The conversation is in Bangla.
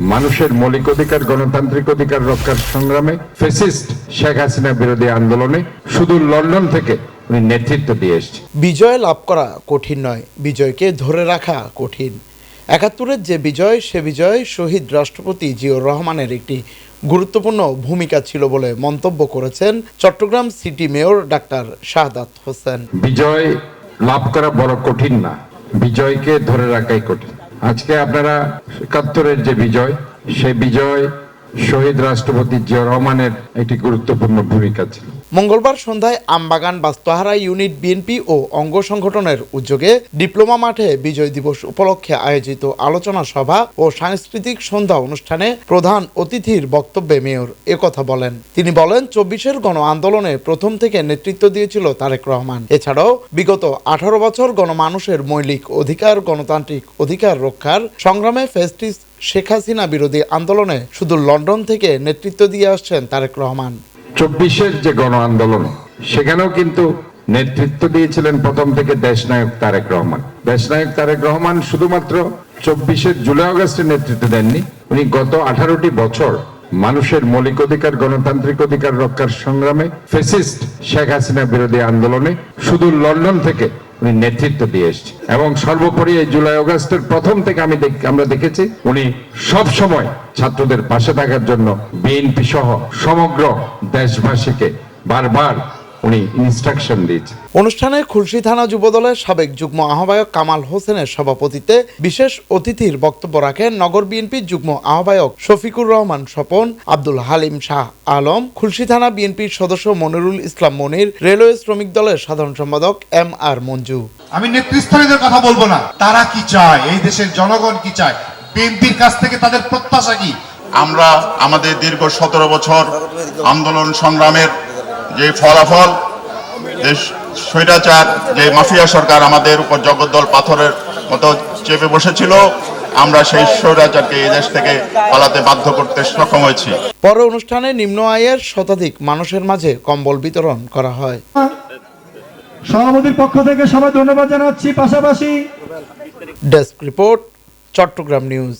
মানুষের মৌলিক অধিকার গণতান্ত্রিক অধিকার রক্ষার সংগ্রামে ফেসিস্ট শেখ হাসিনা বিরোধী আন্দোলনে শুধু লন্ডন থেকে উনি নেতৃত্ব দিয়ে এসেছেন। বিজয় লাভ করা কঠিন নয় বিজয়কে ধরে রাখা কঠিন। একাত্তরের যে বিজয় সে বিজয় শহীদ রাষ্ট্রপতি জিয়র রহমানের একটি গুরুত্বপূর্ণ ভূমিকা ছিল বলে মন্তব্য করেছেন Chattogram city mayor doctor Shahadat Hossain. বিজয় লাভ করা বড় কঠিন না বিজয়কে ধরে রাখাই কঠিন। আজকে আপনারা একাত্তরের যে বিজয় সে বিজয় শহীদ রাষ্ট্রপতি জিয়া রহমানের একটি গুরুত্বপূর্ণ ভূমিকা ছিল। মঙ্গলবার সন্ধ্যায় আমবাগান বাস্তহারা ইউনিট বিএনপি ও অঙ্গ সংগঠনের উদ্যোগে ডিপ্লোমা মাঠে বিজয় দিবস উপলক্ষে আয়োজিত আলোচনা সভা ও সাংস্কৃতিক সন্ধ্যা অনুষ্ঠানে প্রধান অতিথির বক্তব্যে মেয়র একথা বলেন। তিনি বলেন, চব্বিশের গণ আন্দোলনে প্রথম থেকে নেতৃত্ব দিয়েছিল তারেক রহমান। এছাড়াও বিগত আঠারো বছর গণমানুষের মৌলিক অধিকার, গণতান্ত্রিক অধিকার রক্ষার সংগ্রামে ফেস্টিস শেখ হাসিনা বিরোধী আন্দোলনে শুধু লন্ডন থেকে নেতৃত্ব দিয়ে আসছেন তারেক রহমান। চব্বিশের যে গণ আন্দোলন, সেখানেও কিন্তু নেতৃত্ব দিয়েছিলেন প্রথম থেকে দেশনায়ক তারেক রহমান। দেশনায়ক তারেক রহমান শুধুমাত্র চব্বিশের জুলাই আগস্টে নেতৃত্ব দেননি, উনি গত আঠারোটি বছর মানুষের মৌলিক অধিকার, গণতান্ত্রিক অধিকার রক্ষার সংগ্রামে ফেসিস্ট শেখ হাসিনা বিরোধী আন্দোলনে শুধু লন্ডন থেকে উনি নেতৃত্ব দিয়ে এসছে এবং সর্বোপরি এই জুলাই অগাস্টের প্রথম থেকে আমি আমরা দেখেছি, উনি সব সময় ছাত্রদের পাশে থাকার জন্য বিএনপি সহ সমগ্র দেশবাসীকে বারবার উনি ইনস্ট্রাকশন দিয়েছেন। অনুষ্ঠানে খুলশী থানা যুবদলের সাবেক যুগ্ম আহ্বায়ক কামাল হোসেনের সভাপতিত্বে বিশেষ অতিথির বক্তব্য রাখেন নগর বিএনপির যুগ্ম আহ্বায়ক শফিকুর রহমান স্বপন আব্দুল হালিম শাহ আলম খুলশী থানা বিএনপির সদস্য মনিরুল ইসলাম মনির রেলওয়ে শ্রমিক দলের সাধারণ সম্পাদক এম আর মঞ্জু। আমি নেতৃস্থানীয়দের কথা বলব না। তারা কি চায়? এই দেশের জনগণ কি চায়? বিএনপির কাছ থেকে তাদের প্রত্যাশা কি? আমরা আমাদের দীর্ঘ সতেরো বছর আন্দোলন সংগ্রামের যে ফলাফল যে স্বৈরাচার যে মাফিয়া সরকার আমাদের উপর জগদ্দল পাথরের মতো চেপে বসেছিল আমরা সেই স্বৈরাচারকে এই দেশ থেকে পালাতে বাধ্য করতে সক্ষম হয়েছি। পরে অনুষ্ঠানে নিম্ন আয়ের শতাধিক মানুষের মাঝে কম্বল বিতরণ করা হয়। সভাপতির পক্ষ থেকে সবাই ধন্যবাদ জানাচ্ছি। পাশাপাশি ডেস্ক রিপোর্ট চট্টগ্রাম নিউজ।